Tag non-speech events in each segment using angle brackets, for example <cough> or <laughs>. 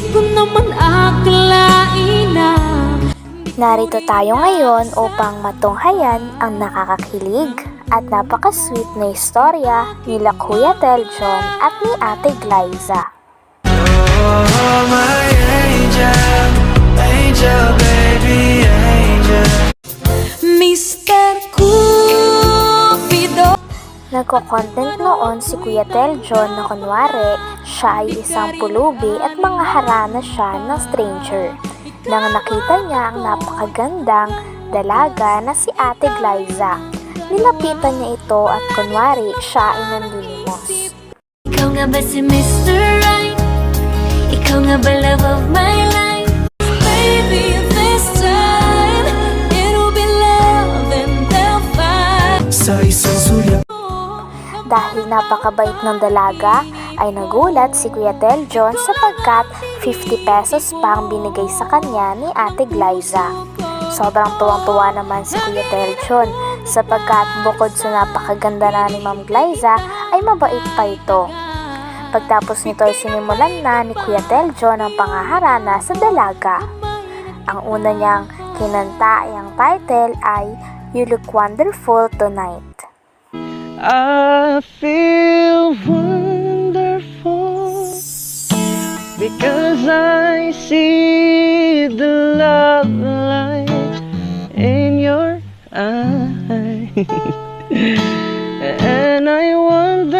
Di ko naman akalain na Narito tayo ngayon upang matunghayan ang nakakakilig at napaka-sweet na istorya nila Kuya Teljon at ni Ate Glyza. Oh, my angel, angel, baby, angel. Mr. Cupido Nagko-content noon si Kuya Teljon na kunwari siya ay isang pulubi at mga harana siya ng stranger. Nang nakita niya ang napakagandang dalaga na si Ate Glyza, nilapitan niya ito at kunwari siya ay nanlilimos. Ikaw nga ba si Mr. Right? Ikaw nga ba love of my life? Baby, this time It'll be love and they'll fight Sa isang sulyap Dahil napakabait ng dalaga, ay nagulat si Kuya Teljon sapagkat 50 pesos pa ang binigay sa kanya ni Ate Glyza. Sobrang tuwang-tuwa naman si Kuya Teljon sapagkat bukod sa napakaganda na ni Ma'am Glyza ay mabait pa ito. Pagtapos nito ay sinimulan na ni Kuya Teljon ang pangaharana sa dalaga. Ang una niyang kinanta ay ang title ay You Look Wonderful Tonight. I feel wonderful because I see the love light in your eyes, <laughs> and I wonder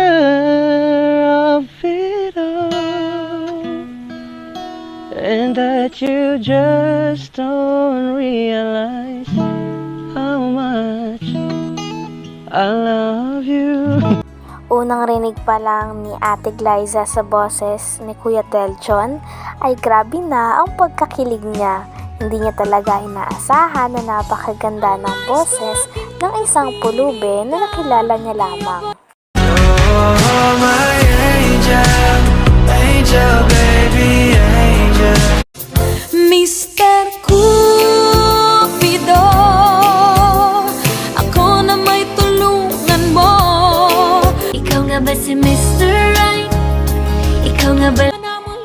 of it all, and that you just don't realize how much I love. Unang rinig pa lang ni Ate Glyza sa boses ni Kuya Telchon ay grabe na ang pagkakilig niya. Hindi niya talaga inaasahan na napakaganda ng boses ng isang pulube na nakilala niya lamang. Oh, my angel, angel, baby, angel.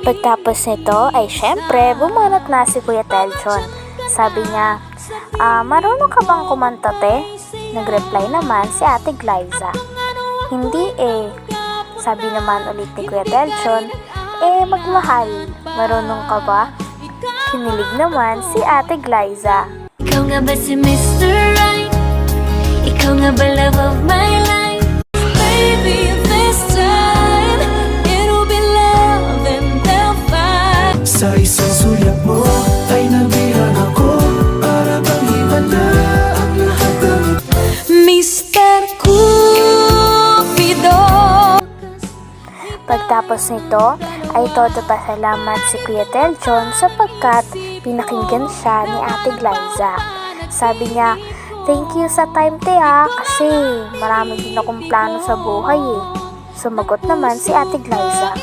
Pagtapos nito ay syempre bumanat na si Kuya Telchon. Sabi niya, ah, marunong ka bang kumanta te? Nagreply naman si Ate Glyza. Hindi eh. Sabi naman ulit ni Kuya Telchon, eh magmahal, marunong ka ba? Kinilig naman si Ate Glyza. Ikaw nga ba si Mr. Right? Ikaw nga ba love of my life? Sa isang sulyap mo ay nabihan ako Para bang iba na ang lahat ng Mr. Cupido Pagtapos nito ay todo pasalamat si Kuya Telchon sapagkat pinakinggan siya ni Ate Glyza. Sabi niya, thank you sa time te ha kasi marami din akong plano sa buhay eh. Sumagot naman si Ate Glyza.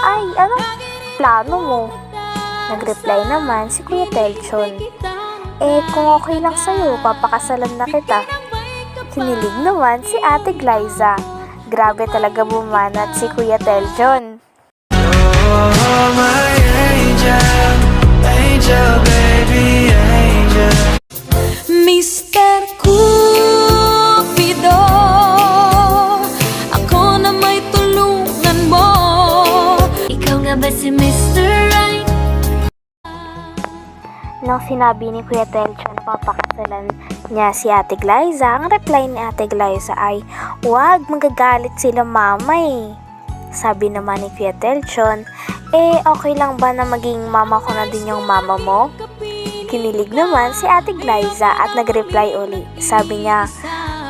Ay, ano plano mo? Nagreply naman si Kuya Telchon. Eh, kung okay lang sa'yo, papakasalan na kita. Kinilig naman si Ate Glyza. Grabe talaga bumanat si Kuya Teljon. Oh, sinabi ni Kuya Teljon papakasalan niya si Ate Glyza, ang reply ni Ate Glyza ay, Wag, magagalit sila mama eh. Sabi naman ni Kuya Teljon, Eh, okay lang ba na maging mama ko na din yung mama mo? Kinilig naman si Ate Glyza at nag-reply uli. Sabi niya,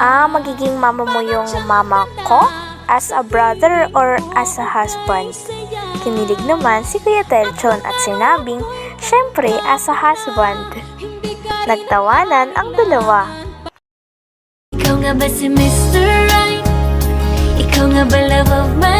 Ah, magiging mama mo yung mama ko? As a brother or as a husband? Kinilig naman si Kuya Telchon at sinabing, syempre as a husband. Nagtawanan ang dalawa. Ikaw nga ba si Mr. Right? Ikaw nga ba love of my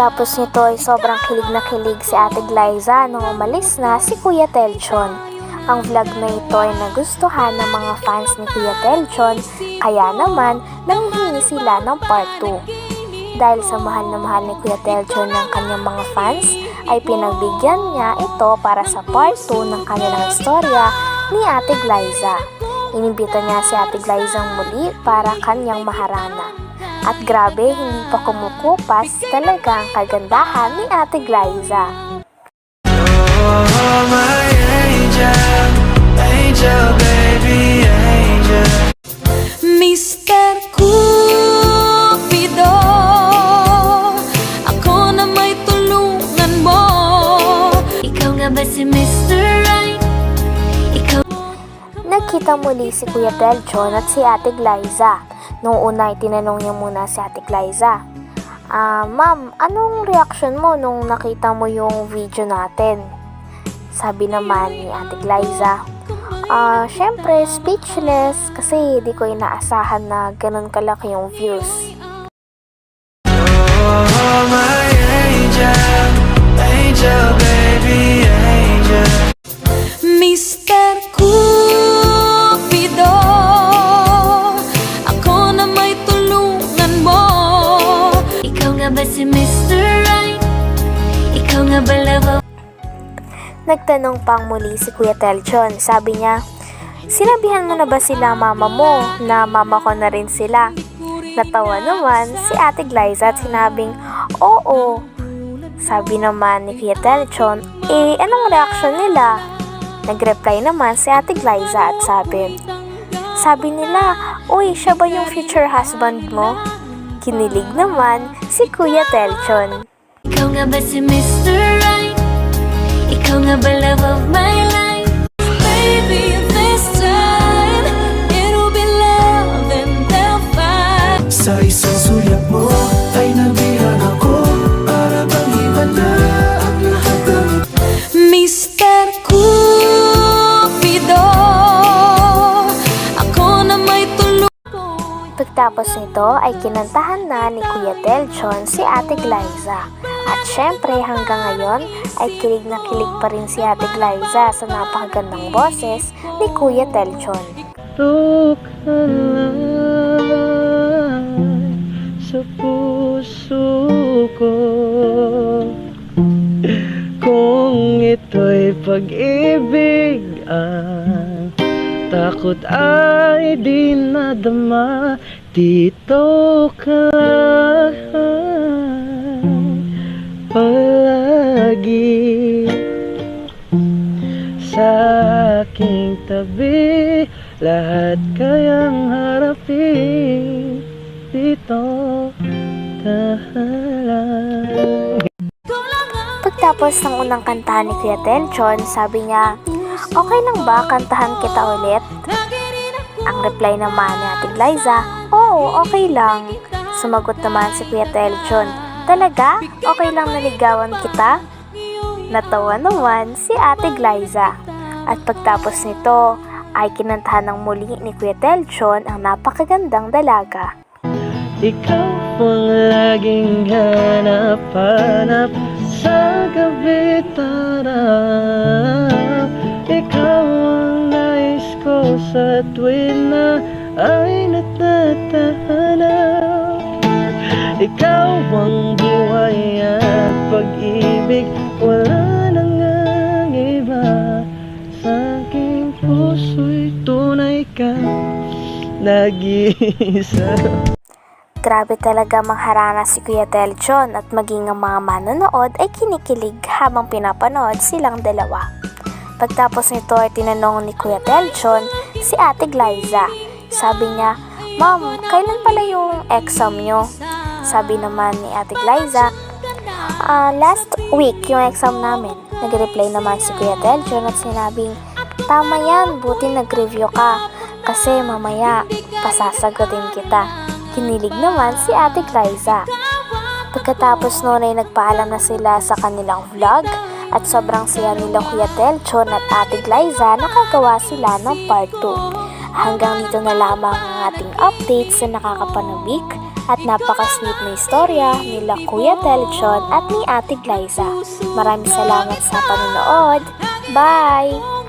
Pagkatapos nito ay sobrang kilig na kilig si Ate Glyza nung umalis na si Kuya Telchon. Ang vlog na ito ay nagustuhan ng mga fans ni Kuya Telchon, kaya naman nanghingi sila ng part 2. Dahil sa mahal na mahal ni Kuya Telchon ng kanyang mga fans, ay pinagbigyan niya ito para sa part 2 ng kanilang istorya ni Ate Glyza. Inimbita niya si Ate Glyza muli para kanyang maharana. At grabe, hindi pa kumukupas talaga ang kagandahan ni Ate Glyza. Oh, my angel, angel, baby, angel. Mr. Cupido Ako na may tulungan mo Ikaw nga ba si Mr. Right? Ikaw Nagkita muli si Kuya Telchon at si Ate Glyza. Noong una tinanong niya muna si Ate Glyza. Ah, ma'am, anong reaction mo nung nakita mo yung video natin? Sabi naman ni Ate Glyza, ah, syempre speechless kasi di ko inaasahan na ganun kalaki yung views. Nagtanong pang muli si Kuya Telchon. Sabi niya, Sinabihan mo na ba sila mama mo na mama ko na rin sila? Natawa naman si Ate Glyza at sinabing, Oo. Sabi naman ni Kuya Telchon, Eh, anong reaction nila? Nag-reply naman si Ate Glyza at sabi, Sabi nila, Uy, siya ba yung future husband mo? Kinilig naman si Kuya Telchon. Ikaw nga ba si Mr. Right? Ikaw nga ba love of my life? Baby, this time It'll be love and they'll fight Sa isang sulyap mo ay nabihag ako Para bang iba na ang lahat ng Mr. Cupido Ako na may tulungan Pagtapos nito ay kinantahan na ni Kuya Telchon si Ate Glyza. At syempre hanggang ngayon ay kilig na kilig pa rin si Ate Glyza sa napakagandang boses ni Kuya Telchon. sa puso ko Kung ito'y pag-ibig ang takot ay di nadama Dito ka lang tabi Lahat kayang harapin dito tahalang Pagtapos ng unang kantahan ni Kuya Telchon, sabi niya, Okay lang ba kantahan kita ulit? Ang reply naman ni Ate Glyza, Oo, okay lang. Sumagot naman si Kuya Telchon, Talaga? Okay lang naligawan kita? Natawa naman si Ate Glyza. At pagtapos nito, ay kinantahan ng muli ni Kuya Telchon ang napakagandang dalaga. Ikaw ang laging hanap-hanap sa gabi tara Ikaw ang nais ko sa tuwin na ay natatahanap Ikaw ang buhay at pag-ibig Wala Nag-iisa <laughs> Grabe talaga mangharana si Kuya Telchon at maging ang mga manonood ay kinikilig habang pinapanood silang dalawa. Pagtapos nito ay tinanong ni Kuya Telchon si Ate Glyza. Sabi niya, Ma'am, kailan pala yung exam nyo? Sabi naman ni Ate Glyza, "Ah, last week yung exam namin. Nag-reply naman si Kuya Telchon at sinabing, Tama yan, buti nag-review ka. Kasi mamaya, pasasagutin kita. Kinilig naman si Ate Glyza. Pagkatapos noon ay nagpaalam na sila sa kanilang vlog at sobrang saya nila Kuya Telchon at Ate Glyza nakagawa sila ng part 2. Hanggang dito na lamang ang ating updates na nakakapanabik at napaka-sweet na istorya nila Kuya Telchon at ni Ate Glyza. Maraming salamat sa panonood. Bye!